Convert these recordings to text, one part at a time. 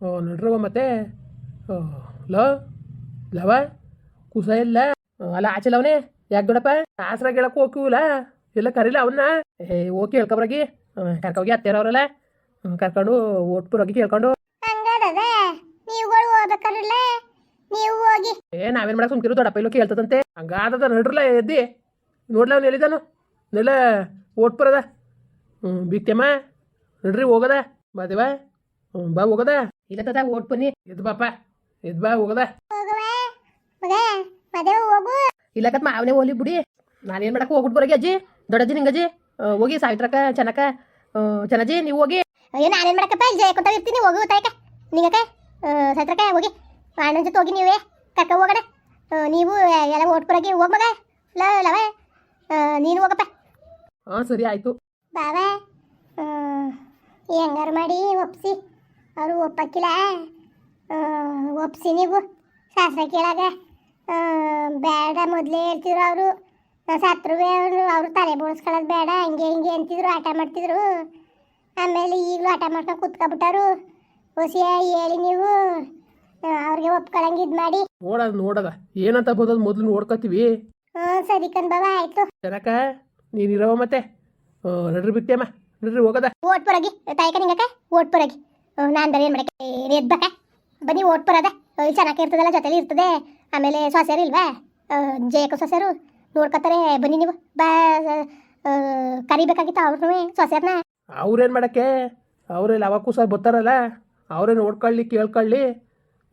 ಓ ನಡ್ರವ ಮತ್ತೆ ಲೋ ಲವ ಕುಸ ಇಲ್ಲ ಅಲ್ಲ ಆಚೆ ಅವನೇ ಯಾಕೆ ದೊಡಪ್ಪ ಆಸರಾಗ ಹೇಳಕ್ ಹೋಗಿಲ್ಲ ಎಲ್ಲ ಕರೀಲ ಅವನ್ನ ಏ ಓಕೆ ಹೇಳ್ಕೊಬ್ರಾಗಿ ಕರ್ಕೋಗಿ ಅತ್ತೇರವ್ರಲ್ಲ ಕರ್ಕೊಂಡು ಒಟ್ಪುರಾಗಿ ಕೇಳ್ಕೊಂಡು ಹಂಗದ ನೀವುಗಳು ಹೋಗ್ಬೇಕಾರಿಲ್ಲ ನೀವು ಹೋಗಿ ಏ ನಾವೇನ್ ಮಾಡಕ್ ಸುಮ್ಕಿರು ದೊಡ್ಡಪ್ಪ ಇಲ್ಲೋ ಕೇಳ್ತದಂತೆ ಹಂಗಾದದ ನಡ್ರಲ್ಲ ಎದ್ದಿ ನೋಡ್ಲ ಅವ್ನು ಎಲ್ಲಿದಾನು ನೆಲ್ಲ ಓಟ್ಪುರದ ಹ್ಞೂ ಬಿಕ್ತೇಮ್ಮ ನಡ್ರಿ ಹೋಗದ ಬಾದೇವ ಬಾ ಹೋಗದ ಇಲ್ಲ ತದ ಓಟ್ ಬನ್ನಿ. ಎದ್ ಬಾಪ ಎದ್ ಬಾ ಹೋಗದ. ಇಲ್ಲ ಇಲ್ಲಕತ್ ಮಾವನೇ ಹೋಲಿ ಬಿಡಿ ನಾನೇನ್ ಮಾಡಕ್ ಹೋಗ್ಬಿಟ್ ಬರೋಗಿ ಅಜ್ಜಿ? ದೊಡ್ಡಜ್ಜಿ ನಿಂಗಜ್ಜಿ? ಅಜ್ಜಿ ಹೋಗಿ ಸಾವಿತ್ರಕ್ಕ ಚೆನ್ನಕ ಚೆನ್ನಜ್ಜಿ ನೀವು ಹೋಗಿ. ಅಯ್ಯೋ ನಾನೇನ್ ಮಾಡಕ್ಕಪ್ಪ? ಇಲ್ಲಿ ಜಯಕೊಂತ ಇರ್ತೀನಿ ಹೋಗು ತಾಯಕ ನಿಂಗಕ್ಕ ಸಾವಿತ್ರಕ್ಕ ಹೋಗಿ. ಅಣ್ಣನ ಜೊತೆ ಹೋಗಿ ನೀವೇ. ಕರ್ಕ ಹೋಗೋಣ. ಆ, ನೀವು ಎಲ್ಲ ಓಟ್ಪುರಗೆ ಹೋಗ್ ಮಗ. ಲ ಲವ. ನೀನು ಹೋಗಪ್ಪ. ಹಾಂ ಸರಿ ಆಯ್ತು. ಆ, ಹೆಂಗಾರು ಮಾಡಿ ಒಪ್ಸಿ. ಅವರು ಒಪ್ಪಕ್ಕಿಲ್ಲ ಒಪ್ಸಿ ನೀವು. ಶಾಸ್ತ್ರ ಕೇಳಾಗ. ಬೇಡ ಮೊದಲೇ ಹೇಳ್ತಿದ್ರು ಅವರು. ಸತ್ರುವೆ ಅವರು ಅವರು ತಲೆ ಬೋಳ್ಸ್ಕೊಳ್ಳೋದು ಬೇಡ ಹಂಗೆ ಹಿಂಗೆ ಅಂತಿದ್ರು ಆಟ ಮಾಡ್ತಿದ್ರು. ಆಮೇಲೆ ಈಗಲೂ ಆಟ ಮಾಡ್ಕೊಂಡು ಕುತ್ಕೊಬಿಟ್ಟಾರು ಹೊಸಿಯ ಹೇಳಿ ನೀವು. ಅವ್ರಿಗೆ ಒಪ್ಕೊಳಂಗೆ ಇದು ಮಾಡಿ. ನೋಡೋದು ನೋಡದ. ಏನಂತ ಬೋದದು ಮೊದಲು ನೋಡ್ಕೊತೀವಿ. ಹ್ಞೂ ಸರಿ ಕಣ್ ಆಯ್ತು. ಆಯಿತು ಚೆನ್ನಕ ನೀನು ಇರವ ಮತ್ತೆ. ನಡ್ರಿ ಬಿಟ್ಟೆಮ್ಮ ನಡ್ರಿ ಹೋಗದ. ಓಟ್ ಪರಗಿ ತಾಯಿಕ ನಿಂಗಕ್ಕ ಓಟ್ ಪರಗಿ. ನಾನು ಬರೀ ಏನು ಮಾಡಕ್ಕೆ? ಎದ್ಬಕ ಬನ್ನಿ ಓಟ್ ಬರೋದೆ? ಇಲ್ಲಿ ಚೆನ್ನಾಗಿ ಇರ್ತದಲ್ಲ ಜೊತೆಲಿ ಇರ್ತದೆ. ಆಮೇಲೆ ಸೊಸೆರು ಇಲ್ವಾ? ಜಯಕ ಸೊಸೆರು ನೋಡ್ಕೊತಾರೆ ಬನ್ನಿ ನೀವು. ಬಾ ಕರಿಬೇಕಾಗಿತ್ತು ಅವ್ರನ್ನೂ ಸೊಸೆರ್ನ ಅವ್ರೇನು ಮಾಡಕ್ಕೆ? ಅವ್ರೆಲ್ಲ ಅವಾಗ ಕೂಸ ಬರ್ತಾರಲ್ಲ? ಅವರೇ ನೋಡ್ಕೊಳ್ಳಿ ಕೇಳ್ಕೊಳ್ಳಿ.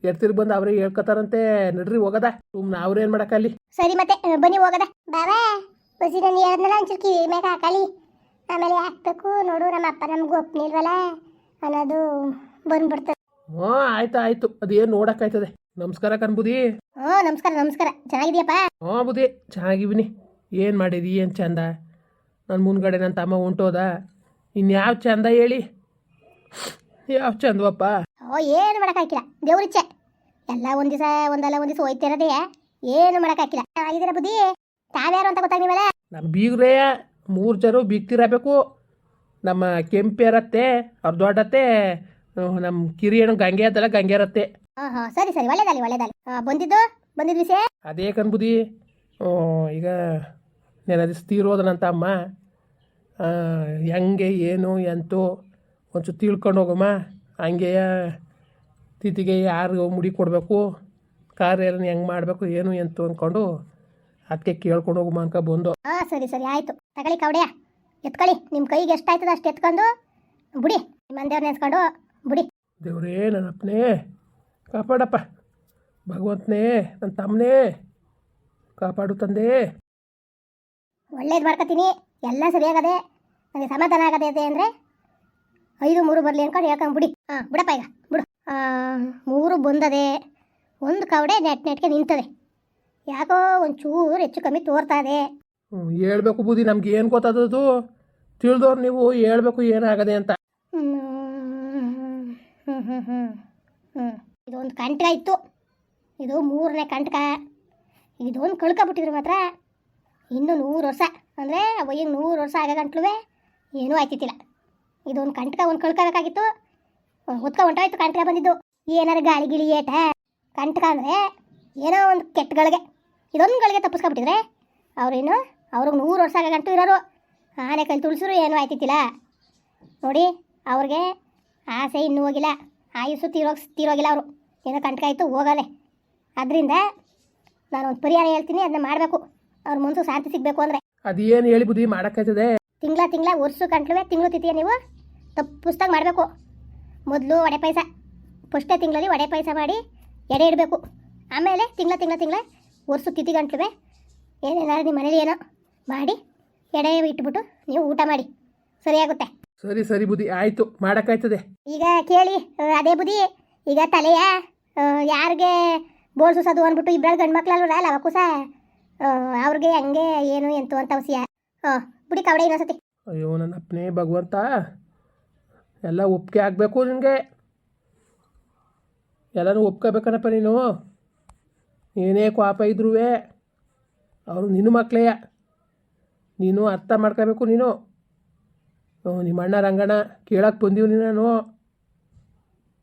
ಎಡ್ತಿರ್ ಬಂದು ಅವ್ರಿಗೆ ಹೇಳ್ಕೊತಾರಂತೆ. ನಡ್ರಿ ಹೋಗದ. ಸುಮ್ಮನೆ ಅವ್ರೇನು ಮಾಡಕ್ಕಲ್ಲಿ ಸರಿ ಮತ್ತೆ ಬನ್ನಿ ಹೋಗದ. ಬಾಬಾ ಬಸಿ ನಾನು ಹೇಳಿದ್ನಲ್ಲ ಒಂಚೂರು ಕಿವಿ ಮ್ಯಾಗ ಹಾಕಲಿ. ಆಮೇಲೆ ಹಾಕ್ಬೇಕು. ನೋಡು ನಮ್ಮ ಅಪ್ಪ ನಮ್ಗೆ ಒಪ್ನಿಲ್ವಲ್ಲ ಅನ್ನೋದು ಬಂದ್ಬಿಡ್ತದೆ. ಹ್ಞೂ ಆಯ್ತು ಆಯ್ತು. ಅದೇನು ನೋಡಕ್ಕಾಯ್ತದೆ ನಮಸ್ಕಾರ ಕಣ್ಬುದಿ ಹ್ಞೂ ನಮಸ್ಕಾರ ನಮಸ್ಕಾರ. ಚೆನ್ನಾಗಿದೆಯಪ್ಪ ಹ್ಞೂ ಬುದಿ ಚೆನ್ನಾಗಿವಿನಿ ಏನು ಮಾಡಿದಿ ಏನು ಚಂದ? ನನ್ನ ಮುಂದ್ಗಡೆ ನನ್ನ ತಮ್ಮ ಹೊಂಟೋದ ಇನ್ಯಾವ ಚಂದ ಹೇಳಿ? ಯಾವ ಚಂದವಪ್ಪ? ಓ ಏನು ಮಾಡೋಕ್ಕಾಗಿಲ್ಲ ದೇವ್ರಿಚ್ಛೆ ಎಲ್ಲ ಒಂದ್ ದಿವಸ ಒಂದಲ್ಲ ಒಂದ್ ದಿವಸ ಹೋಯ್ತಿರೋದೇ ಏನು ಮಾಡೋಕ್ಕಾಗಿಲ್ಲ ಚೆನ್ನಾಗಿದ್ದೀರ ಬುದ್ಧಿ? ತಾವ್ಯಾರು ಅಂತ ಗೊತ್ತಾಗಿವಲ್ಲ ನಮ್ಮ ಬೀಗ್ರೇ ಮೂರು ಜನ ಬೀಗ್ತಿರಬೇಕು. ನಮ್ಮ ಕೆಂಪಿರತ್ತೆ ಅವ್ರ ದೊಡ್ಡತ್ತೆ ನಮ್ಮ ಕಿರಿಯಣ್ಣು ಗಂಗೆ ಅದಲ್ಲ ಗಂಗೆ ಇರತ್ತೆ ಹಾಂ ಹಾಂ ಸರಿ ಸರಿ ಹಾಂ ಬಂದಿದ್ದು? ಬಂದಿದ್ವಿ ವಿಷಯ ಅದೇ ಕನ್ಬುದಿ ಈಗ ನೆನ ದಿವಸ ತೀರೋದನಂತ ಅಮ್ಮ. ಹೆಂಗೆ ಏನು ಎಂತು ಒಂಚೂರು ತಿಳ್ಕೊಂಡು ಹೋಗಮ್ಮ. ಹಂಗೆ ತಿತಿಗೆ ಯಾರು ಮುಡಿ ಕೊಡಬೇಕು. ಕಾರ್ಯ ಹೆಂಗೆ ಮಾಡಬೇಕು ಏನು ಎಂತು ಅಂದ್ಕೊಂಡು ಅದಕ್ಕೆ ಕೇಳ್ಕೊಂಡು ಹೋಗಮ್ಮ ಅನ್ಕ ಬಂದು. ಹಾಂ ಸರಿ ಸರಿ ಆಯಿತು. ತಗೊಳ್ಳಿ ಕವಡೆಯ ಎತ್ಕೊಳ್ಳಿ ನಿಮ್ಮ ಕೈಗೆ ಎಷ್ಟಾಯ್ತದ ಅಷ್ಟು ಎತ್ಕೊಂಡು ಬುಡಿ ನಿಮ್ಮ ಮಂದೇವ್ರನ್ನ ಎತ್ಕೊಂಡು ಬುಡಿ. ದೇವ್ರೇ ನನ್ನ ಅಪ್ಪನೇ ಕಾಪಾಡಪ್ಪ. ಭಗವಂತನೇ ನನ್ನ ತಮ್ಮನೇ ಕಾಪಾಡು ತಂದೆ. ಒಳ್ಳೇದು ಮಾಡ್ಕೊತೀನಿ ಎಲ್ಲ ಸರಿಯಾಗದೆ ನನಗೆ ಸಮಾಧಾನ ಆಗದೆ ಅಂದರೆ ಐದು ಮೂರು ಬರಲಿ ಅನ್ಕೊಂಡು ಹೇಳ್ಕೊಂಡು ಬಿಡಿ. ಹಾಂ ಬಿಡಪ್ಪ ಈಗ ಬಿಡು. ಮೂರು ಬಂದದೆ ಒಂದು ಕವಡೆ ನೆಟ್ ನೆಟ್ಗೆ ನಿಂತದೆ. ಯಾಕೋ ಒಂಚೂರು ಹೆಚ್ಚು ಕಮ್ಮಿ ತೋರ್ತಾ ಇದೆ. ಹೇಳ್ಬೇಕು ಬುದ್ಧಿ. ನಮ್ಗೆ ಏನು ಗೊತ್ತಾದದು ತಿಳಿದವ್ರು ನೀವು ಹೇಳ್ಬೇಕು ಏನಾಗದೆ ಅಂತ. ಇದೊಂದು ಕಂಟಕ ಇತ್ತು. ಇದು ಮೂರನೇ ಕಂಟಕ ಇದೊಂದು ಕಳ್ಕೊಬಿಟ್ಟಿದ್ರು ಮಾತ್ರ. ಇನ್ನು ನೂರು ವರ್ಷ. ಅಂದರೆ ಈಗ ನೂರು ವರ್ಷ ಆಗ ಗಂಟ್ಲುವೆ ಏನೂ ಆಯ್ತಿತ್ತಿಲ್ಲ. ಇದೊಂದು ಕಂಟ್ಕ ಒಂದು ಕಳ್ಕೋಬೇಕಾಗಿತ್ತು. ಹೊತ್ಕ ಹೊಂಟೋಯ್ತು ಕಂಟ್ಕ ಬಂದಿದ್ದು. ಏನಾರು ಗಾಳಿ ಗಿಳಿ ಏಟ. ಕಂಟಕ ಅಂದರೆ ಏನೋ ಒಂದು ಕೆಟ್ಟಗಳಿಗೆ ಇದೊಂದು ಗಳಿಗೆ ತಪ್ಪಿಸ್ಕೊಬಿಟ್ಟಿದ್ರೆ ಅವ್ರೇನು ಅವ್ರಿಗೆ ನೂರು ವರ್ಷ ಆಗಂತೂ ಗಂಟು ಇರೋರು. ಆನೆ ಕೈ ತುಳ್ಸಿದ್ರು ಏನೂ ಆಯ್ತಿತ್ತಿಲ್ಲ. ನೋಡಿ ಅವ್ರಿಗೆ ಆಸೆ ಇನ್ನೂ ಹೋಗಿಲ್ಲ. ಆಯುಸ್ಸು ತೀರೋಗಿ ತೀರೋಗಿಲ್ಲ ಅವರು. ಏನೋ ಕಂಟಕ ಆಯಿತು ಹೋಗಲೆ ಅದರಿಂದ ನಾನು ಒಂದು ಪರಿಹಾರ ಹೇಳ್ತೀನಿ ಅದನ್ನ ಮಾಡಬೇಕು. ಅವ್ರ ಮನಸ್ಸು ಶಾಂತಿ ಸಿಗಬೇಕು ಅಂದರೆ. ಅದೇನು ಹೇಳಿ ಬುದ್ಧಿ ಮಾಡೋಕ್ಕಾಯ್ತದೆ? ತಿಂಗಳ ತಿಂಗಳ ವರ್ಷ ಕಂಟ್ಲುವೆ ತಿಂಗಳು ತಿಥಿಯ ನೀವು ತಪ್ಪಿಸ್ದಾಗ ಮಾಡಬೇಕು. ಮೊದಲು ವಡೆ ಪಾಯಸ ಫಸ್ಟೇ ತಿಂಗಳಲ್ಲಿ ವಡೆ ಪಾಯಸ ಮಾಡಿ ಎಡೆ ಇಡಬೇಕು. ಆಮೇಲೆ ತಿಂಗಳ ತಿಂಗಳ ತಿಂಗಳ ವರ್ಷ ತಿಥಿ ಗಂಟ್ಲುವೆ. ಏನೇನಾದ್ರು ನಿಮ್ಮ ಮನೇಲಿ ಏನೋ ಮಾಡಿ ಎಡೆ ಇಟ್ಬಿಟ್ಟು ನೀವು ಊಟ ಮಾಡಿ. ಸರಿಯಾಗುತ್ತೆ? ಸರಿ ಸರಿ ಬುದ್ಧಿ. ಆಯಿತು ಮಾಡೋಕ್ಕಾಯ್ತದೆ. ಈಗ ಕೇಳಿ ಆ, ಅದೇ ಬುದ್ಧಿ. ಈಗ ತಲೆಯ ಆ, ಯಾರಿಗೆ ಬೋಳ್ಸೋಸೋದು ಅಂದ್ಬಿಟ್ಟು ಇಬ್ಬರು ಗಂಡು ಮಕ್ಳಲ್ವಲ್ಲ ಲವಕುಸ ಅವ್ರಿಗೆ ಹಂಗೆ ಏನು ಎಂತು ಅಂತ ಅವಸಿಯ ಹಾಂ ಬುಡಿ ಕವಡೆ ಇನ್ನೊಂದ್ಸತಿ. ಅಯ್ಯೋ ನನ್ನ ಅಪ್ಪನೇ ಭಗವಂತ. ಎಲ್ಲ ಒಪ್ಪಿಗೆ ಆಗಬೇಕು ನಿನಗೆ. ಎಲ್ಲರೂ ಒಪ್ಕೋಬೇಕನಪ್ಪ ನೀನು. ಏನೇ ಕೋಪ ಇದ್ರೂ ಅವರು ನಿನ್ನ ಮಕ್ಕಳೆಯ ನೀನು ಅರ್ಥ ಮಾಡ್ಕೋಬೇಕು ನೀನು. ನಿಮ್ಮ ಅಣ್ಣ ರಂಗಣ್ಣ ಕೇಳಕ್ಕೆ ಬಂದೀವಿ ನಾನು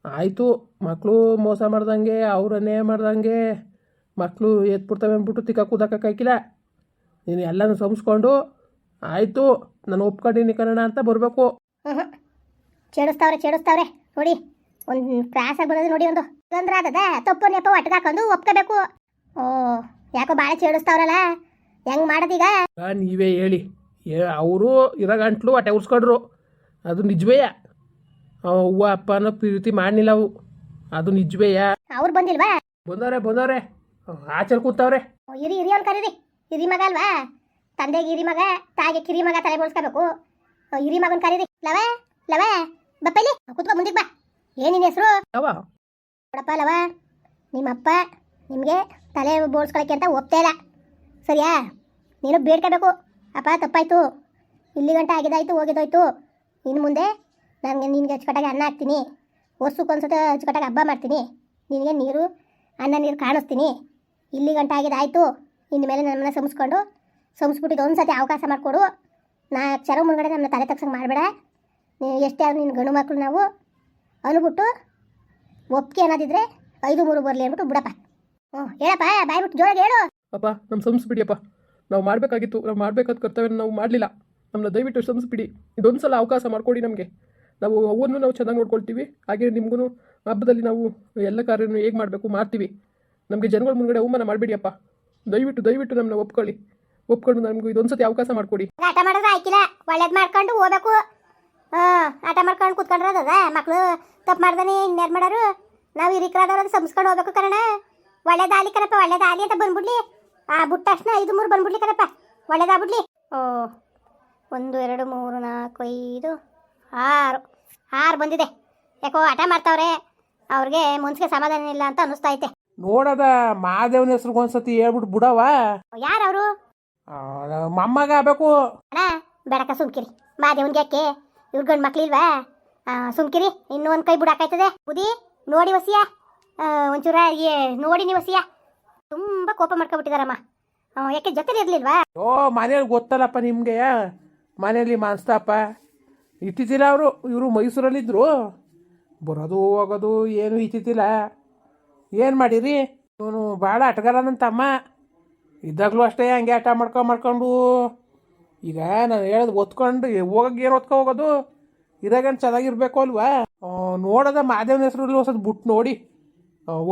ಆಯಿತು ಮಕ್ಕಳು ಮೋಸ ಮಾಡ್ದಂಗೆ ಅವರನ್ನೇ ಮಾಡ್ದಂಗೆ ಮಕ್ಕಳು ಎತ್ಬಿಡ್ತವೆ ಅಂದ್ಬಿಟ್ಟು ತಿಕ್ಕ ಕೂದಕ್ಕಾಕಿಲ್ಲ ನೀನು ಎಲ್ಲನೂ ಸಂಸ್ಕೊಂಡು, ಆಯಿತು, ನಾನು ಒಪ್ಕೊಂಡಿನಿ ಕನ್ನಡ ಅಂತ ಬರಬೇಕು. ಚೇಡಿಸ್ತಾವ್ರೆ ಚೇಡಿಸ್ತಾವ್ರೆ ನೋಡಿ. ಒಂದು ಕ್ರಾಸಾಗಿ ಬರೋದು ನೋಡಿ ಒಂದು. ತೊಂದ್ರೆ ಆದದ ತಪ್ಪು ನೆಪ ಒಟ್ಟಿಗೆ ಹಾಕೊಂಡು ಒಪ್ಕೋಬೇಕು. ಓ, ಯಾಕೋ ಭಾಳ ಚೇಡಿಸ್ತಾವ್ರಲ್ಲ ಹೆಂಗ್ ಮಾಡೋದೀಗ ನೀವೇ ಹೇಳಿ. ಅವರು ಇರೋ ಗಂಟ್ಲು ಹೊಟ್ಟೆ ಉರ್ಸ್ಕೊಂಡ್ರು. ಅದು ನಿಜವೇ ಅವ್ವ ಅಪ್ಪ ಅನ್ನೋ ಪ್ರೀತಿ ಮಾಡಲಿಲ್ಲ ಅವು. ಅದು ನಿಜವೇ ಅವ್ರು ಬಂದಿಲ್ವಾ? ಬಂದವ್ರೆ ಬಂದವ್ರೆ. ಆಚರ್ ಕೂತವ್ರೆ. ಇರಿ ಇರಿ ಹಿರಿ ಅವ್ನು ಕರೀರಿ. ಹಿರಿ ಮಗ ಅಲ್ವಾ? ತಂದೆಗೆ ಹಿರಿ ಮಗ ತಾಯಿಗೆ ಕಿರಿ ಮಗ ತಲೆ ಬೋಳ್ಸ್ಕೋಬೇಕು ಹಿರಿ ಮಗನ್ ಕರೀರಿ. ಲವ ಲವ ಬಪ್ಪಲಿ ಕುತ್ಕೊ ಮುಂದಿಗೆ ಬಾ. ಏನಿನ ಹೆಸರು? ಲವ. ನೋಡಪ್ಪ ಲವ. ನಿಮ್ಮಪ್ಪ ನಿಮಗೆ ತಲೆ ಬೋಳ್ಸ್ಕೊಳಕ್ಕೆ ಅಂತ ಒಪ್ತಾ ಇಲ್ಲ. ಸರಿಯಾ? ನೀನು ಬೇಡ್ಕೋಬೇಕು. ಅಪ್ಪ, ತಪ್ಪಾಯಿತು. ಇಲ್ಲಿ ಗಂಟೆ ಆಗಿದಾಯ್ತು ಹೋಗಿದ್ದೋಯ್ತು. ಇನ್ನು ಮುಂದೆ ನನಗೆ ನಿನಗೆ ಅಚ್ಚುಕಟ್ಟಾಗಿ ಅನ್ನ ಹಾಕ್ತೀನಿ. ವರ್ಷಕ್ಕೊಂದ್ಸತಿ ಅಚ್ಚುಕಟ್ಟಾಗಿ ಹಬ್ಬ ಮಾಡ್ತೀನಿ. ನಿನಗೆ ನೀರು, ಅನ್ನ ನೀರು ಕಾಣಿಸ್ತೀನಿ. ಇಲ್ಲಿ ಗಂಟೆ ಆಗಿದಾಯ್ತು ಇನ್ನು ಮೇಲೆ ನಮ್ಮನ್ನ ಸಂಸ್ಕೊಂಡು ಸಂಸ್ಬಿಟ್ಟಿದ್ದು ಒಂದು ಸತಿ ಅವಕಾಶ ಮಾಡಿಕೊಡು. ನಾ ಚರ ಮುಂದ್ಗಡೆ ನಮ್ಮನ್ನ ತಲೆ ತಗ್ಸಂಗೆ ಮಾಡಬೇಡ. ನೀನು ಎಷ್ಟೇ ಆದರೂ ನಿನ್ನ ಗಂಡು ಮಕ್ಕಳು ನಾವು ಅನ್ಬಿಟ್ಟು ಒಪ್ಪಿಗೆ ಅನ್ನೋದಿದ್ರೆ ಐದು ಮೂರು ಬರಲಿ ಅಂದ್ಬಿಟ್ಟು ಬಿಡಪ್ಪ. ಹ್ಞೂ ಹೇಳಪ್ಪ, ಬಾಯ್ಬಿಟ್ಟು ಜೋರಾಗಿ ಹೇಳು. ಅಪ್ಪ ನಮ್ಮ ಸಂಸ್ಬಿಡಿಯಪ್ಪ ನಾವು ಮಾಡಬೇಕಾಗಿತ್ತು, ನಾವು ಮಾಡಬೇಕಾದ ಕರ್ತವ್ಯ ನಾವು ಮಾಡಲಿಲ್ಲ. ನಮ್ಮನ್ನ ದಯವಿಟ್ಟು ಸಂಸ್ಬಿಡಿ ಇದೊಂದು ಸಲ ಅವಕಾಶ ಮಾಡಿಕೊಡಿ ನಮಗೆ. ನಾವು ಅವನ್ನು ನಾವು ಚೆನ್ನಾಗಿ ನೋಡ್ಕೊಳ್ತೀವಿ. ಹಾಗೆ ನಿಮಗೂ ಹಬ್ಬದಲ್ಲಿ ನಾವು ಎಲ್ಲ ಕಾರ್ಯನೂ ಹೇಗೆ ಮಾಡಬೇಕು ಮಾಡ್ತೀವಿ. ನಮಗೆ ಜನಗಳ ಮುಂದ್ಗಡೆ ಅವಮಾನ ಮಾಡಬೇಡಿಯಪ್ಪ ದಯವಿಟ್ಟು ದಯವಿಟ್ಟು ನಮ್ಮನ್ನ ಒಪ್ಕೊಳ್ಳಿ. ಒಪ್ಕೊಂಡು ನಮಗೂ ಇದೊಂದು ಸತಿ ಅವಕಾಶ ಮಾಡಿಕೊಡಿ. ಆಟ ಮಾಡೋದು ಆಯ್ತಿಲ್ಲ ಒಳ್ಳೇದು ಮಾಡ್ಕೊಂಡು ಹೋಗ್ಬೇಕು ಹಾಂ, ಆಟ ಮಾಡ್ಕೊಂಡು ಕೂತ್ಕೊಂಡ್ರೆ ಅದ ಮಕ್ಕಳು ತಪ್ಪು ಮಾಡ್ದಾನೆ ಇನ್ನೇನು ಮಾಡೋರು? ನಾವು ಹಿರಿಕರಾದವ್ರು ಸಂಸ್ಕೊಂಡು ಹೋಗ್ಬೇಕು ಕಾರಣ ಒಳ್ಳೇದಾಲಿ ಕಣಪ್ಪ ಒಳ್ಳೇದಾಲಿ ಅಂತ ಬಂದ್ಬಿಡ್ಲಿ. ಆ ಬಿಟ್ಟ ತಕ್ಷಣ ಐದು ಮೂರು ಬಂದ್ಬಿಡ್ಲಿ ಕಣಪ್ಪ. ಒಳ್ಳೇದಾಗ್ಬಿಡ್ಲಿ. ಓ ಒಂದು ಎರಡು ಮೂರು ನಾಲ್ಕು ಐದು ಆರು. ಆರು ಬಂದಿದೆ. ಯಾಕೋ ಹಠ ಮಾಡ್ತಾವ್ರೆ. ಅವ್ರಿಗೆ ಮುನ್ಸಿಗೆ ಸಮಾಧಾನ ಇಲ್ಲ ಅಂತ ಅನ್ನಿಸ್ತಾ ಐತೆ. ನೋಡದ ಮಹಾದೇವನ ಹೆಸ್ರಿಗೆ ಒಂದ್ಸತಿ ಹೇಳ್ಬಿಟ್ಟು ಬಿಡವ ಯಾರವರು ಮಮ್ಮಗ ಆಗಬೇಕು. ಅಣ್ಣ ಬೇಡಕ್ಕ ಸುಮ್ಕಿರಿ. ಮಾದೇವನ್ಗೆ ಯಾಕೆ? ಇವ್ರ ಗಂಡು ಮಕ್ಳಿಲ್ವಾ? ಸುಮ್ಕಿರಿ. ಇನ್ನೂ ಒಂದು ಕೈ ಬುಡಾಕಾಯ್ತದೆ ಬುದಿ ನೋಡಿ ವಸಿಯ ಒಂಚೂರ ಏ ನೋಡಿ ನೀವು ವಸಿಯ ತುಂಬ ಕೋಪ ಮಾಡ್ಕೊಬಿಟ್ಟಿದಾರಮ್ಮ. ಯಾಕೆ ಜೊತೆಲಿ ಇರ್ಲಿಲ್ವಾ? ಓ ಮನೇಲಿ ಗೊತ್ತಲ್ಲಪ್ಪ ನಿಮಗೆ. ಮನೇಲಿ ಮಾನ್ಸ್ತಪ್ಪ ಇಟ್ಟಿದ್ದಿಲ್ಲ ಅವರು ಇವರು ಮೈಸೂರಲ್ಲಿದ್ದರು ಬರೋದು ಹೋಗೋದು ಏನು ಇತ್ತಿದ್ದಿಲ್ಲ ಏನು ಮಾಡಿರಿ? ಇವನು ಭಾಳ ಆಟಗಾರನಂತಮ್ಮ ಇದ್ದಾಗಲೂ ಅಷ್ಟೇ ಹಂಗೆ ಆಟ ಮಾಡ್ಕೊಂಡು ಮಾಡ್ಕೊಂಡು. ಈಗ ನಾನು ಹೇಳೋದು ಒತ್ಕೊಂಡು ಹೋಗಕ್ಕೆ ಏನು ಒತ್ಕೊ ಹೋಗೋದು? ಇರಾಗೇನು ಚೆನ್ನಾಗಿರ್ಬೇಕು ಅಲ್ವಾ? ನೋಡೋದ ಮಾದೇವನ ಹೆಸರಲ್ಲಿ ಹೊಸದು ಬಿಟ್ಟು ನೋಡಿ.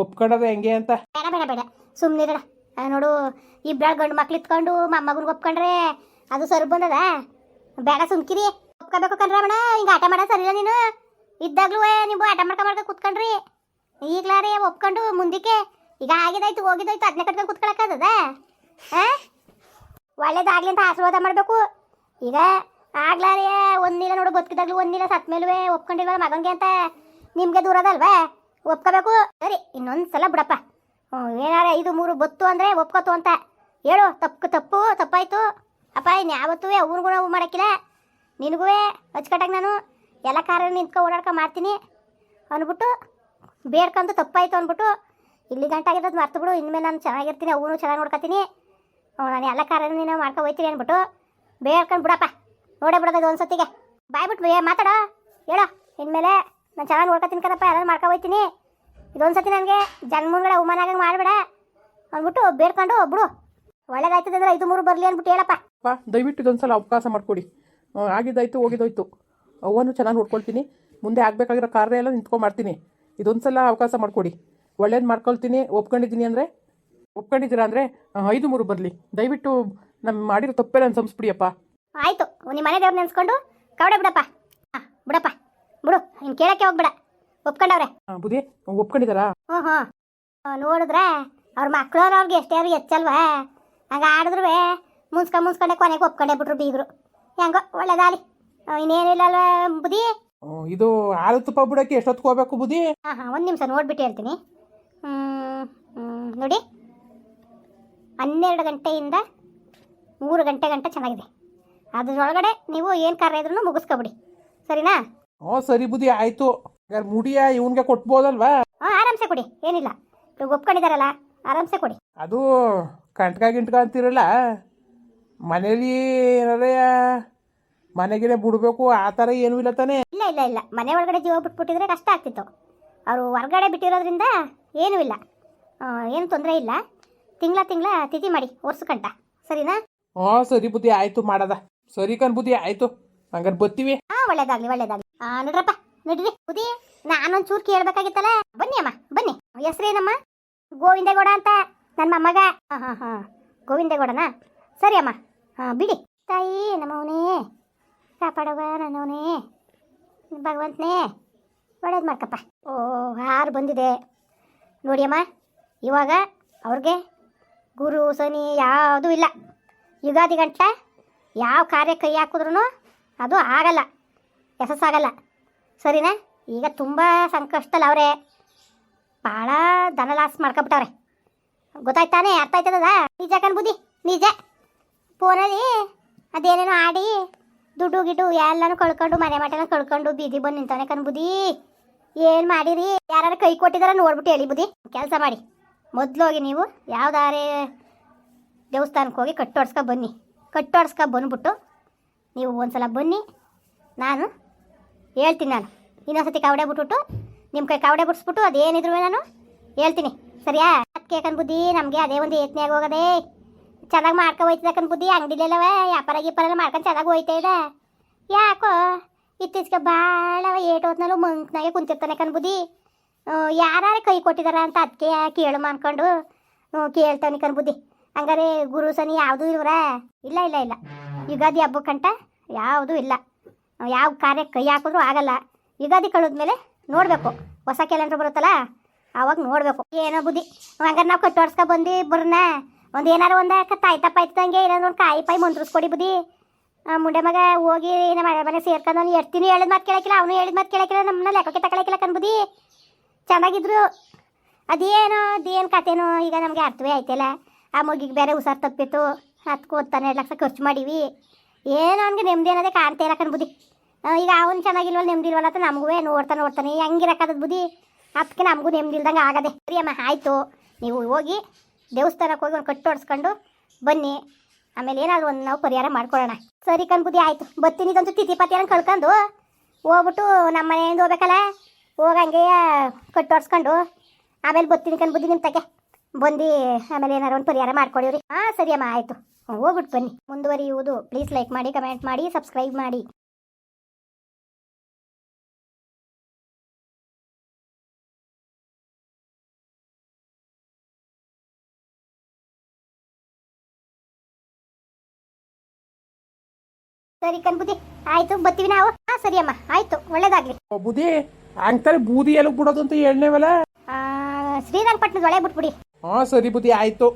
ಒಪ್ಕೊಂಡದ ಹೆಂಗೆ ಅಂತ. ಬೇಡ ಬೇಡ ಬೇಡ. ಸುಮ್ಮನಿರಡ ನೋಡು ಇಬ್ಬರ ಗಂಡು ಮಕ್ಳು ಇತ್ಕೊಂಡು ಮಗನ ಒಪ್ಕೊಂಡ್ರೆ ಅದು ಸರ್ ಬಂದದ? ಬೇಡ ಸುಮ್ಕಿರಿ. ಒಪ್ಕೋಬೇಕು ಕಣ್ರಮಣ ಹಿಂಗೆ ಆಟ ಮಾಡ ಸರಿಲ್ಲ ನೀನು. ಇದ್ದಾಗ್ಲೂ ನೀವು ಆಟ ಮಾಡ್ಕೊ ಮಾಡ್ಕೊ ಕುತ್ಕೊಂಡ್ರಿ. ಈಗ್ಲಾರೆ ಒಪ್ಕೊಂಡು ಮುಂದಕ್ಕೆ. ಈಗ ಆಗಿದಾಯ್ತು, ಹೋಗಿದಾಯ್ತು ಅದನ್ನೇ ಕಟ್ಕೊಂಡು ಕುತ್ಕೊಳಕ್ಕಾಗದ ಒಳ್ಳೇದಾಗ್ಲಿ ಅಂತ ಆಶೀರ್ವಾದ ಮಾಡಬೇಕು. ಈಗ ಆಗ್ಲಾರೆ ಒಂದಿನ ನೋಡು, ಬದುಕಿದಾಗ್ಲೂ ಒಂದಿನ ಸತ್ ಮೇಲುವೆ ಒಪ್ಕೊಂಡಿಲ್ವ ಮಗಂಗೆ ಅಂತ ನಿಮಗೆ ದೂರದಲ್ವಾ ಒಪ್ಕೋಬೇಕು. ಸರಿ ಇನ್ನೊಂದು ಸಲ ಬಿಡಪ್ಪ. ಏನಾರ ಐದು ಮೂರು ಬತ್ತು ಅಂದರೆ ಒಪ್ಕೋತು ಅಂತ. ಹೇಳು, ತಪ್ಪು ತಪ್ಪು, ತಪ್ಪಾಯ್ತು. ಅಪ್ಪ ಇನ್ನು ಯಾವತ್ತೂ ಅವ್ರಿಗೂ ನಾವು ಮಾಡೋಕ್ಕಿಲ್ಲ. ನಿನಗೂ ಅಚ್ಚುಕಟ್ಟಾಗಿ ನಾನು ಎಲ್ಲ ಕಾರ ನಿಂತ್ಕೊ ಓಡಾಡ್ಕೊ ಮಾಡ್ತೀನಿ ಅಂದ್ಬಿಟ್ಟು ಬೇಡ್ಕೊಂಡು ತಪ್ಪಾಯ್ತು ಅಂದ್ಬಿಟ್ಟು ಇಲ್ಲಿ ಗಂಟ ಆಗಿರೋದು ಮರ್ತು ಬಿಡು. ಇನ್ಮೇಲೆ ನಾನು ಚೆನ್ನಾಗಿರ್ತೀನಿ, ಅವನು ಚೆನ್ನಾಗಿ ನೋಡ್ಕೊತೀನಿ. ನಾನು ಎಲ್ಲ ಕಾರ ನೀನು ಮಾಡ್ಕೊ ಹೋಯ್ತೀನಿ ಅಂದ್ಬಿಟ್ಟು ಬೇಡ್ಕೊಂಡು ಬಿಡಪ್ಪ. ನೋಡೇ ಬಿಡೋದು ಒಂದು ಸತಿಗೆ ಬಾಯ್ಬಿಟ್ಟು ಮಾತಾಡೋ. ಹೇಳೋ, ಇನ್ಮೇಲೆ ನಾನು ಚೆನ್ನಾಗಿ ನೋಡ್ಕೊತೀನಿ ಕದಪ್ಪ ಎಲ್ಲ ಮಾಡ್ಕೊ ಹೋಯ್ತೀನಿ. ಇದೊಂದು ಸತಿ ನನಗೆ ಜನ ಮುಂದ್ಗಡೆ ಅವಮಾನ ಆಗಂಗೆ ಮಾಡಬೇಡ ಅಂದ್ಬಿಟ್ಟು ಬೇಡ್ಕೊಂಡು ಬಿಡು ಒಳ್ಳೇದಾಯ್ತದೆ ಅಂದ್ರೆ ಐದು ಮೂರು ಬರಲಿ ಅಂದ್ಬಿಟ್ಟು ಹೇಳಪ್ಪ. ಅಪ್ಪ ದಯವಿಟ್ಟು ಇದೊಂದು ಅವಕಾಶ ಮಾಡಿಕೊಡಿ. ಆಗಿದ್ದಾಯ್ತು ಹೋಗಿದ್ದೋಯ್ತು. ಅವ್ವನು ಚೆನ್ನಾಗಿ ನೋಡ್ಕೊಳ್ತೀನಿ. ಮುಂದೆ ಆಗಬೇಕಾಗಿರೋ ಕಾರ್ಯ ಎಲ್ಲ ನಿಂತ್ಕೊಂಡು ಮಾಡ್ತೀನಿ. ಇದೊಂದು ಸಲ ಅವಕಾಶ ಮಾಡಿಕೊಡಿ. ಒಳ್ಳೇದು ಮಾಡ್ಕೊಳ್ತೀನಿ ಒಪ್ಕೊಂಡಿದ್ದೀನಿ ಅಂದರೆ ಒಪ್ಕೊಂಡಿದ್ದೀರಾ ಅಂದರೆ ಐದು ಮೂರು ಬರಲಿ. ದಯವಿಟ್ಟು ನಮ್ಮ ಮಾಡಿರೋ ತಪ್ಪೇ ನಾನು ಸಂಸ್ಬಿಡಿಯಪ್ಪ. ಆಯ್ತು ನಿಮ್ಮ ಮನೆ ದೇವ್ರು ನೆನ್ಸ್ಕೊಂಡು ಕವಡೆ ಬಿಡಪ್ಪ. ಹಾಂ ಬಿಡಪ್ಪ. ಬಿಡು ಇನ್ನು ಕೇಳಕ್ಕೆ ಹೋಗ್ಬೇಡ. ಒಪ್ಕೊಂಡವ್ರೆ. ಬುದ್ಧಿ ಬುದಿ ಒಪ್ಕೊಂಡಿದ್ದಾರಾ? ಹ್ಞೂ ಹ್ಞೂ ನೋಡಿದ್ರೆ ಅವ್ರ ಮಕ್ಕಳು ಅವ್ರಿಗೆ ಎಷ್ಟೇ ಅವ್ರಿಗೆ ಹೆಚ್ಚಲ್ವಾ ಹಂಗ ಆಡಿದ್ರು ಮುನ್ಸ್ಕೊಂಡು ಮುನ್ಸ್ಕೊಂಡೆ ಕೊನೆಗೆ ಒಪ್ಕೊಂಡೆ ಬಿಟ್ರು ಬೀಗರು. ಹೆಂಗೋ ಒಳ್ಳೇದಾಲಿ ಇನ್ನೇನಿಲ್ಲ ಅಲ್ವಾ ಬುದಿ ಹ್ಮ್, ಇದು ಹಾಲು ತುಪ್ಪ ಬಿಡೋಕ್ಕೆ ಎಷ್ಟೊತ್ತು ಹೋಗ್ಬೇಕು ಬುದಿ ಹಾಂ ಹಾಂ ಒಂದು ನಿಮಿಷ ನೋಡ್ಬಿಟ್ಟು ಹೇಳ್ತೀನಿ. ಹ್ಮ್, ಹ್ಮ್, ನೋಡಿ. ಹನ್ನೆರಡು ಗಂಟೆಯಿಂದ ಮೂರು ಗಂಟೆ ಗಂಟೆ ಚೆನ್ನಾಗಿದೆ. ಅದ್ರೊಳಗಡೆ ನೀವು ಏನು ಕಾರ್ಯ ಇದ್ರೂ ಮುಗಿಸ್ಕೊಬಿಡಿ. ಸರಿನಾ? ಹ್ಞೂ ಸರಿ ಬುದಿ ಆಯಿತು. ಹಾಗಾದ್ರೆ ಮುಡಿಯ ಇವನಿಗೆ ಕೊಟ್ಬೋದಲ್ವಾ? ಹಾಂ ಆರಾಮ್ಸೆ ಕೊಡಿ ಏನಿಲ್ಲ. ಇವಾಗ ಒಪ್ಕೊಂಡಿದಾರಲ್ಲ ಆರಾಮ್ಸೆ ಕೊಡಿ. ಅದು ಕಂಟ್ಕ ಗಿಂಟ್ಕ ಅಂತಿರಲ್ಲ ಮನೇಲಿ ಏನಾರ ಮನೆಗಿನೇ ಬಿಡ್ಬೇಕು ಆ ಥರ ಏನೂ ಇಲ್ಲ ತಾನೇ? ಇಲ್ಲ ಇಲ್ಲ ಇಲ್ಲ. ಮನೆ ಒಳಗಡೆ ಜೀವ ಬಿಟ್ಬಿಟ್ಟಿದ್ರೆ ಕಷ್ಟ ಆಗ್ತಿತ್ತು. ಅವರು ಹೊರಗಡೆ ಬಿಟ್ಟಿರೋದ್ರಿಂದ ಏನೂ ಇಲ್ಲ. ಆ, ಏನು ತೊಂದರೆ ಇಲ್ಲ. ತಿಂಗಳ ತಿಂಗಳ ತಿಥಿ ಮಾಡಿ ವರ್ಷಕ್ಕಂಟ ಸರಿನಾ? ಹಾಂ ಸರಿ ಬುದ್ಧಿ ಆಯಿತು ಮಾಡದ. ಸರಿ ಕಣ್ ಬುದ್ಧಿ ಆಯಿತು. ಹಂಗಾರೆ ಬತ್ತೀವಿ ಹಾಂ ಒಳ್ಳೇದಾಗ್ಲಿ ಒಳ್ಳೇದಾಗ್ಲಿ. ಹಾಂ ನಡ್ರಪ್ಪ. ನಡ್ರಿ ಉದಿ ನಾನೊಂದ್ ಚೂರ್ ಕೇಳ್ಬೇಕಾಗಿತ್ತಲ್ಲ? ಬನ್ನಿ ಅಮ್ಮ, ಬನ್ನಿ. ಹೆಸ್ರೇನಮ್ಮ? ಗೋವಿಂದೇಗೌಡ ಅಂತ ನನ್ನ ಮೊಮ್ಮಗ ಹಾ ಹಾ ಗೋವಿಂದಗೌಡನಾ? ಸರಿ ಅಮ್ಮ. ಹಾ, ಬಿಡಿ. ತಾಯಿ, ನಮ್ಮವನೇ. ಕಾಪಾಡವ ನನ್ನವನೇ. ಭಗವಂತನೇ. ಒಳ್ಳೇದು ಮಾಡ್ಕಪ್ಪ. ಓ, ಹಾರು ಬಂದಿದೆ. ನೋಡಿ ಅಮ್ಮ, ಇವಾಗ ಅವ್ರಿಗೆ ಗುರು ಸನಿ ಯಾವುದೂ ಇಲ್ಲ. ಯುಗಾದಿ ಗಂಟ ಯಾವ ಕಾರ್ಯ ಕೈ ಹಾಕಿದ್ರೂ ಅದು ಆಗಲ್ಲ. ಯಶಸ್ಸಾಗಲ್ಲ. ಸರಿನಾ? ಈಗ ತುಂಬ ಸಂಕಷ್ಟದಲ್ಲಿ ಅವರೇ. ಭಾಳ ಧನ ಲಾಸ್ ಮಾಡ್ಕೊಬಿಟ್ಟವ್ರೆ. ಗೊತ್ತಾಯ್ತಾನೆ? ಅರ್ಥ ಆಯ್ತದ ನಿಜ ಕಣ್ ಬುದ್ಧಿ ನಿಜ. ಫೋನಲ್ಲಿ ಅದೇನೇನೋ ಆಡಿ ದುಡ್ಡು ಗಿಡ್ಡು ಎಲ್ಲನೂ ಕಳ್ಕೊಂಡು, ಮನೆ ಮಟನ ಕಳ್ಕೊಂಡು ಬೀದಿ ಬಂದು ನಿಂತಾನೆ ಕಣ್ ಬುದ್ಧಿ ಏನು ಮಾಡಿರಿ? ಯಾರು ಕೈ ಕೊಟ್ಟಿದಾರ ನೋಡ್ಬಿಟ್ಟು ಹೇಳಿ ಬುದ್ಧಿ. ಕೆಲಸ ಮಾಡಿ. ಮೊದಲು ಹೋಗಿ ನೀವು ಯಾವ್ದಾರೇ ದೇವಸ್ಥಾನಕ್ಕೆ ಹೋಗಿ ಕಟ್ಟೋಡ್ಸ್ಕೊ ಬನ್ನಿ. ಕಟ್ಟೋಡ್ಸ್ಕೊ ಬಂದ್ಬಿಟ್ಟು ನೀವು ಒಂದ್ಸಲ ಬನ್ನಿ. ನಾನು ಹೇಳ್ತೀನಿ ನಾನು. ಇನ್ನೊಂದ್ಸತಿ ಕಾವಡೆ ಬಿಟ್ಬಿಟ್ಟು ನಿಮ್ಮ ಕೈ ಕಾವಡೆ ಬಿಡಿಸ್ಬಿಟ್ಟು ಅದೇನಿದ್ರು ನಾನು ಹೇಳ್ತೀನಿ. ಸರಿಯಾ? ಅದಕ್ಕೆ ಬುದ್ಧಿ, ನಮಗೆ ಅದೇ ಒಂದು ಯತ್ನಾಗ ಹೋಗದೆ ಚೆನ್ನಾಗಿ ಮಾಡ್ಕೊ ಹೋಯ್ತದ ಕಣ್ ಬುದ್ಧಿ, ಅಂಗಡಿಲೆಲ್ಲವ ವ್ಯಾಪಾರ ಗೀಪಾರ ಮಾಡ್ಕೊಂಡು ಚೆನ್ನಾಗಿ ಹೋಯ್ತಾ ಇದೆ ಯಾಕೋ, ಇತ್ತೀಚೆಗೆ ಭಾಳ ಏಟ್ ಹೊತ್ನಲ್ಲೂ ಮಂಕ್ನಾಗೆ ಕುಂತಿರ್ತಾನೆ ಕಣ್ ಬುದ್ಧಿ. ಯಾರು ಕೈ ಕೊಟ್ಟಿದಾರ ಅಂತ ಅದಕ್ಕೆ ಕೇಳು ಮಾಡ್ಕೊಂಡು ಕೇಳ್ತಾನೆ ಕಣ್ ಬುದ್ಧಿ. ಹಂಗಾರೆ ಗುರು ಸನಿ ಯಾವುದೂ ಇಲ್ಲ ಇಲ್ಲ ಇಲ್ಲ. ಯುಗಾದಿ ಹಬ್ಬಕ್ಕಂಟ ಯಾವುದೂ ಇಲ್ಲ. ಯಾವ ಕಾರ್ಯ ಕೈ ಹಾಕಿದ್ರು ಆಗಲ್ಲ. ಯುಗಾದಿ ಕಳೆದ್ಮೇಲೆ ನೋಡಬೇಕು. ಹೊಸ ಕ್ಯಾಲೆಂಡರ್ ಬರುತ್ತಲ್ಲ ಆವಾಗ ನೋಡಬೇಕು. ಏನೋ ಬುದ್ಧಿ. ಹಂಗಾರೆ ನಾವು ಕಟ್ಟೋಡ್ಸ್ಕೊ ಬಂದು ಬರ್ನ ಒಂದು ಏನಾರು ಒಂದು ತಾಯ್ತಪ್ಪ ಆಯ್ತಂಗೆ ಏನಾದ್ರು ಒಂದು ಕಾಯಿ ಪಾಯಿ ಮಂತ್ರಿಸ್ಕೊಡಿ ಬುದ್ಧಿ. ಮುಂಡೆ ಮಗ ಹೋಗಿ ನಮ್ಮ ಮನೆ ಮನೆ ಸೇರ್ಕೊಂಡು ಅವ್ನು ಎಡ್ತೀನಿ ಹೇಳಿದ ಮಾತು ಕೇಳಕ್ಕಿಲ್ಲ ಅವನು ಹೇಳಿದ ಮಾತು ಕೇಳಕ್ಕಿಲ್ಲ ನಮ್ಮನ್ನ ಲೆಕ್ಕಕ್ಕೆ ತಗೊಳಕ್ಕಿಲ್ಲ ಕಣ್ಬುದಿ ಚೆನ್ನಾಗಿದ್ರು. ಅದೇನೋ ಅದೇನು ಕತೆನೋ ಈಗ ನಮಗೆ ಅರ್ಥವೇ ಆಯ್ತಿಲ್ಲ. ಆ ಮಗಿಗೆ ಬೇರೆ ಹುಷಾರು ತಪ್ಪಿತ್ತು. ಹತ್ಕೋತಾನೆ ಎರಡು ಲಕ್ಷ ಖರ್ಚು ಮಾಡೀವಿ. ಏನೋ ಅವ್ನಿಗೆ ನೆಮ್ಮದಿ ಅನ್ನೋದೇ ಕಾಣ್ತಾ ಇಲ್ಲ ಕಣ್ ಬುದ್ಧಿ. ಆ, ಈಗ ಅವನು ಚೆನ್ನಾಗಿಲ್ವಲ್ಲ ನೆಮ್ಮದಿ ಇಲ್ವಲ್ಲ ಅಂತ ನಮಗೂ ನೋಡ್ತಾ ನೋಡ್ತಾನೆ. ಹೆಂಗಿರಕ್ಕದ ಬುದ್ಧಿ ಅದಕ್ಕೆ ನಮಗೂ ನೆಮ್ಮದಿ ಇಲ್ದಂಗೆ ಆಗದೆ. ಸರಿ ಅಮ್ಮ, ಆಯಿತು. ನೀವು ಹೋಗಿ ದೇವಸ್ಥಾನಕ್ಕೆ ಹೋಗಿ ಒಂದು ಕಟ್ಟು ಹೊಡ್ಸ್ಕೊಂಡು ಬನ್ನಿ. ಆಮೇಲೆ ಏನಾದ್ರು ಒಂದು ನಾವು ಪರಿಹಾರ ಮಾಡ್ಕೊಳ್ಳೋಣ. ಸರಿ ಕಣ್ ಬುದ್ಧಿ, ಆಯಿತು. ಬರ್ತೀನಿ. ಇದಂತೂ ತಿಥಿ ಪತಿಯನ್ನು ಕಳ್ಕೊಂಡು ಹೋಗ್ಬಿಟ್ಟು ನಮ್ಮ ಮನೆಯಿಂದ ಹೋಗ್ಬೇಕಲ್ಲ? ಹೋಗಂಗೆ ಕಟ್ಟು ಹೊಡ್ಸ್ಕೊಂಡು ಆಮೇಲೆ ಬರ್ತೀನಿ ಕಣ್ ಬುದ್ಧಿ ನಿಮ್ಮ ತಗೆ. ಬಂದು ಆಮೇಲೆ ಏನಾರು ಒಂದು ಪರಿಹಾರ ಮಾಡ್ಕೊಡಿವ್ರಿ ಹಾಂ ಸರಿ ಅಮ್ಮ, ಆಯಿತು. ಹೋಗ್ಬಿಟ್ಟು ಬನ್ನಿ. ಮುಂದುವರಿಯುವುದು. ಪ್ಲೀಸ್ ಲೈಕ್ ಮಾಡಿ ಕಮೆಂಟ್ ಮಾಡಿ ಸಬ್ಸ್ಕ್ರೈಬ್ ಮಾಡಿ. ಸರಿ ಕಣ್ಬುದ್ಧಿ ಆಯ್ತು ಬರ್ತೀವಿ ನಾವು. ಹಾ ಸರಿ ಅಮ್ಮ. ಆಯ್ತು ಒಳ್ಳೇದಾಗ್ಲಿ. ಬುದ್ಧಿ ಅಂಕಲ್ ಬೂದಿ ಎಲ್ಲಿ ಬಿಡೋದು ಅಂತ ಹೇಳ್ನೇವಲ್ಲ? ಆ, ಶ್ರೀರಂಗಪಟ್ಟಣದ ಒಳಗೆ ಬಿಟ್ಬಿಡಿ. ಹಾ ಸರಿ ಬುದ್ಧಿ ಆಯಿತು.